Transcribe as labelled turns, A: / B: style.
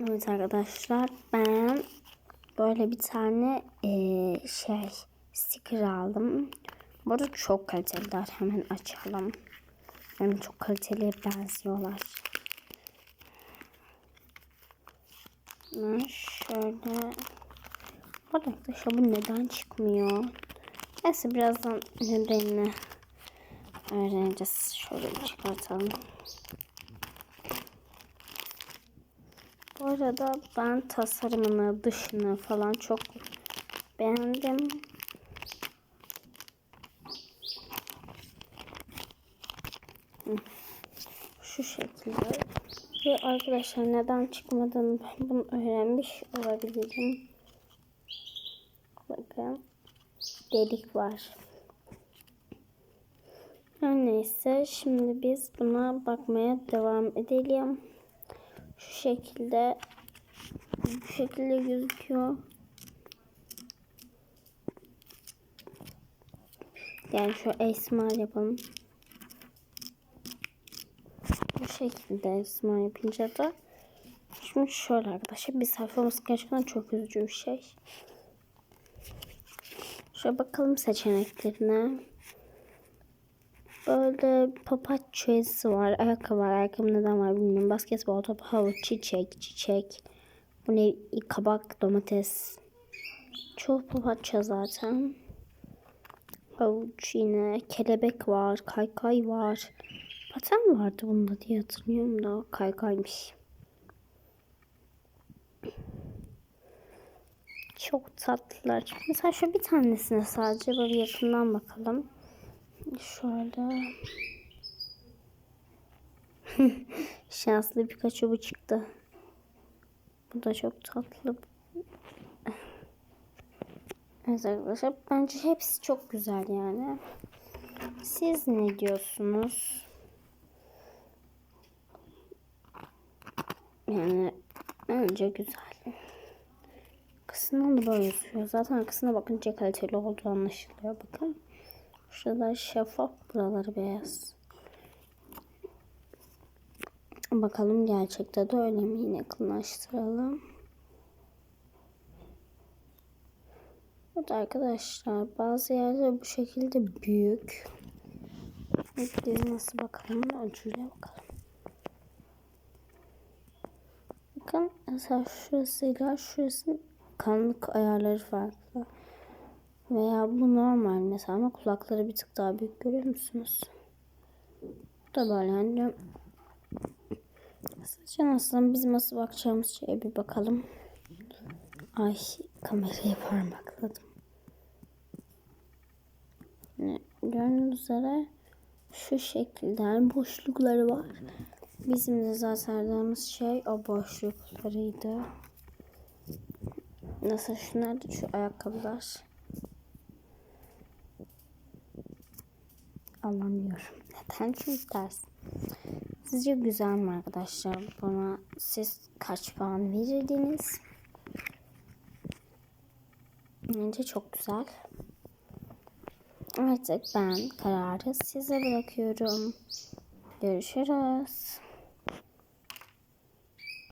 A: Evet arkadaşlar ben böyle bir tane eee, şey sticker aldım. Bu arada çok kaliteliler. Hemen açalım. Yani çok kaliteliye benziyorlar. Şöyle. Bu arkadaşlar bu neden çıkmıyor? Neyse birazdan nedenini öğreneceğiz. Şöyle çıkartalım. Bu arada ben tasarımını, dışını falan çok beğendim. Şu şekilde. Ve arkadaşlar neden çıkmadığını bunu öğrenmiş olabilirim. Bakın. Delik var. Her neyse şimdi biz buna bakmaya devam edelim. Şu şekilde bu şekilde gözüküyor. Yani şu esmer yapalım. Bu şekilde esmer yapınca da şimdi şöyle arkadaşlar bir sayfamız gerçekten çok üzücü bir şey. Şöyle bakalım seçeneklerine. Böyle papatya çeyizisi var. Ayakkabı var. Ayakkabı neden var bilmiyorum. Basketbol topu, havuç, çiçek, çiçek. Bu ne? Kabak, domates. Çoğu papatya zaten. Havuç yine. Kelebek var. Kaykay var. Paten vardı bunda diye hatırlıyorum da. Kaykaymış. Çok tatlılar. Mesela şu bir tanesine sadece böyle yakından bakalım. Şöyle. Şanslı birkaç bu çıktı. Bu da çok tatlı. Evet arkadaşlar bence hepsi çok güzel yani. Siz ne diyorsunuz? Yani bence güzel. Arkasından da böyle yazıyor. Zaten arkasına bakınca kaliteli olduğu anlaşılıyor. Bakın. Şurada şeffaf buraları beyaz. Bakalım gerçekte de öyle mi? Yine yakınlaştıralım. Evet arkadaşlar bazı yerler bu şekilde büyük. Nasıl bakalım? Ölçüyle bakalım. Bakın mesela şurasıyla şurası kanlık ayarları farklı. Veya bu normal mesela ama kulakları bir tık daha büyük görüyor musunuz? Bu da böyle yani. Saçın aslında bizim nasıl bakacağımız şeye bir bakalım. Ay kamerayı parmakladım. Yani gördüğünüz üzere şu şekilde boşlukları var. Bizim de zaten şey o boşluklarıydı. Nasıl şunlar da şu ayakkabılar. Anlamıyorum. Neden? Çünkü ters. Sizce güzel mi arkadaşlar? Buna siz kaç puan verirdiniz? Bence çok güzel. Artık ben kararı size bırakıyorum. Görüşürüz.